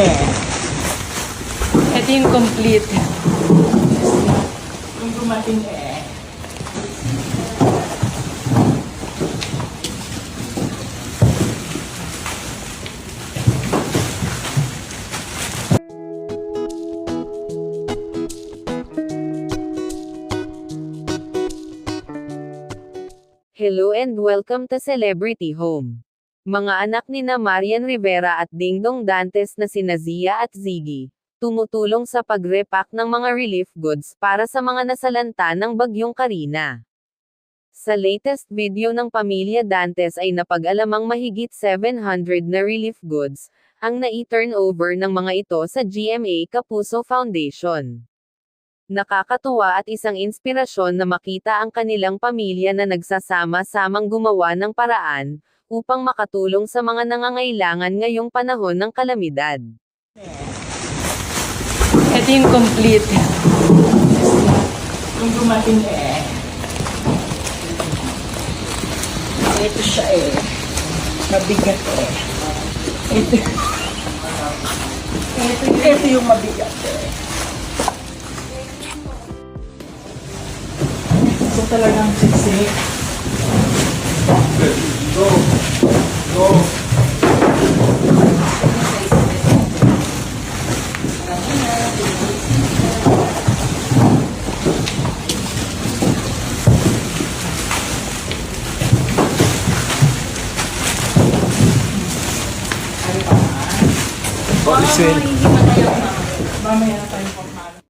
Eh. Ito yung complete. Yung dumating eh. Hello and welcome to Celebrity Home. Mga anak ni na Marian Rivera at Dingdong Dantes na sina Zia at Ziggy, tumutulong sa pag-repack ng mga relief goods para sa mga nasalanta ng bagyong Karina. Sa latest video ng pamilya Dantes ay napag-alamang mahigit 700 na relief goods, ang nai-turn over ng mga ito sa GMA Kapuso Foundation. Nakakatuwa at isang inspirasyon na makita ang kanilang pamilya na nagsasama-samang gumawa ng paraan, upang makatulong sa mga nangangailangan ngayong panahon ng kalamidad. Ito yung complete. Yung dumating eh. Ito siya eh. Mabigat eh. Ito. Ito, ito yung mabigat eh. Talagang siksik. Holy Sale. Mamaya na tayo